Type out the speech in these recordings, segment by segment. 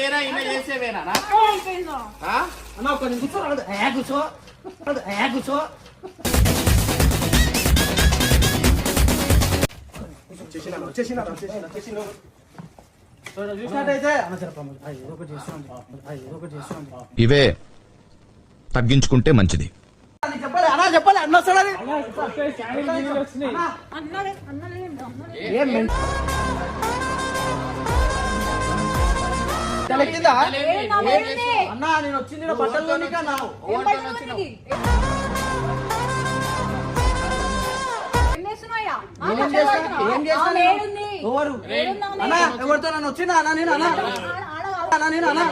వేరా ఈమె చేసే వేరా అన్న ఒక నిమిషం కూర్చో కూర్చో. ఇవే తగ్గించుకుంటే మంచిది. చెప్పాలి అన్నా చెప్పాలి అన్న వస్తాడని. చేస్తా ఆ, నేను? ఎవరు వేడుందా ఉంది? అన్నా ఎవరితో నన్ను వచ్చిందా అన్నా నేను అన్నా. అన్నా నేను అన్నా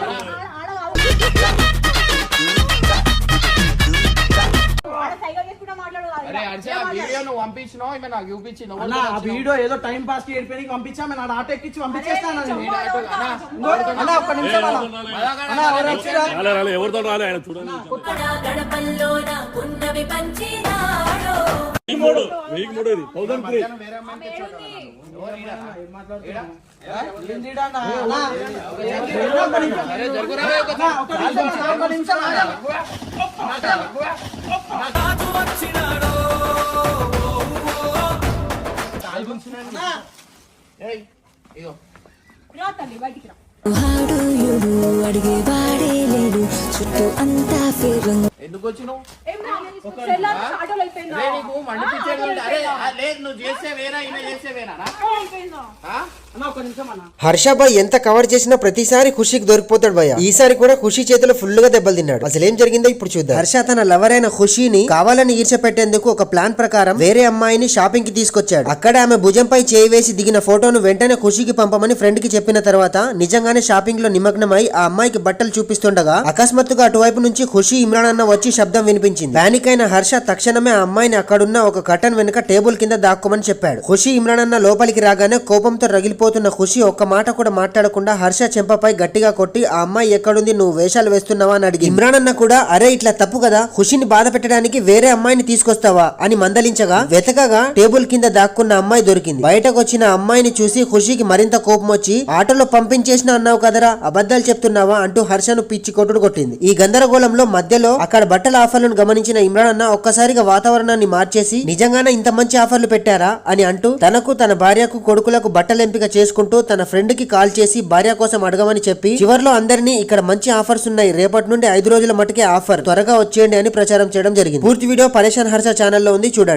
వీడియో నువ్వు పంపించినావు ఈమె నాకు చూపించినావు అన్నా ఆ వీడియో ఏదో టైం పాస్కి ఏడిపోయి పంపించా నేను ఆడ ఆటో ఎక్కించి పంపించేస్తాను అన్నా, ఒక్క నిమిషం అన్నా అన్నా ఎవరు వచ్చిరా రాలే రాలే ఎవరితో రాలే ఆయన చూడండి గడపల్లోన ఉన్నవి పంచినాడో వెయ్యి మూడు వెయ్యి మూడు ఇది థౌసండ్ త్రీ వేరే అమ్మాయిని తెచ్చాడు రా తల్లి బయటికి రా. హాడుయుడు అడిగేవాడే లేడు. చుట్టూ అంతా ఫిరంగు ఎందుకు వచ్చినావు? అన్నా హర్షాబాయ్ ఎంత కవర్ చేసినా ప్రతిసారి ఖుషికి దొరికిపోతాడు భయ ఈసారి కూడా ఖుషి చేతిలో ఫుల్గా దెబ్బలు తిన్నాడు. అసలు ఏం జరిగిందో ఇప్పుడు చూద్దాం. హర్ష తన లవర్ అయిన ఖుషిని కావాలని ఈర్చ పెట్టేందుకు ఒక ప్లాన్ ప్రకారం వేరే అమ్మాయిని షాపింగ్కి తీసుకొచ్చాడు. అక్కడ ఆమె భుజంపై చేయి వేసి దిగిన ఫోటోను వెంటనే ఖుషికి పంపమని ఫ్రెండ్కి చెప్పిన తర్వాత నిజంగానే షాపింగ్లో నిమగ్నమై ఆ అమ్మాయికి బట్టలు చూపిస్తుండగా అకస్మాత్తుగా అటువైపు నుంచి ఖుషి ఇమ్రాన్ అన్న వచ్చి శబ్దం వినిపించింది. పానిక్ అయిన హర్ష తక్షణమే ఆ అమ్మాయిని అక్కడున్న ఒక కటన్ వెనుక టేబుల్ కింద దాక్కోమని చెప్పాడు. ఖుషి ఇమ్రాన్ అన్న లోపలికి రాగానే కోపంతో రగిలిపోతున్న ఖుషి ఒక్క మాట కూడా మాట్లాడకుండా హర్ష చెంపపై గట్టిగా కొట్టి ఆ అమ్మాయి ఎక్కడుంది? నువ్వు వేషాలు వేస్తున్నావా? అని అడిగి ఇమ్రాన్ అన్న కూడా అరే ఇట్లా తప్పు కదా. ఖుషిని బాధ పెట్టడానికి వేరే అమ్మాయిని తీసుకొస్తావా? అని మందలించగా వెతకగా టేబుల్ కింద దాక్కున్న అమ్మాయి దొరికింది. బయటకు వచ్చిన అమ్మాయిని చూసి ఖుషికి మరింత కోపం వచ్చి ఆటోలో పంపించేసిన అన్నావు కదరా అబద్ధాలు చెప్తున్నావా? అంటూ హర్షను పిచ్చి కొట్టుడు కొట్టింది. ఈ గందరగోళంలో మధ్యలో అక్కడ బట్టల ఆఫర్లను గమనించిన ఇమ్రాన్ అన్న ఒక్కసారిగా వాతావరణాన్ని మార్చేసి నిజంగానే ఇంత మంచి ఆఫర్లు పెట్టారా? అని అంటూ తనకు తన భార్యకు కొడుకులకు బట్టల ఎంపిక చేసుకుంటూ తన ఫ్రెండ్కి కాల్ చేసి భార్య కోసం అడగమని చెప్పి చివరిలో అందరినీ ఇక్కడ మంచి ఆఫర్స్ ఉన్నాయి. రేపటి నుండి ఐదు రోజుల మటుకే ఆఫర్. త్వరగా వచ్చేయండి అని ప్రచారం చేయడం జరిగింది. పూర్తి వీడియో పరేషన్ హర్ష ఛానల్లో ఉంది. చూడండి.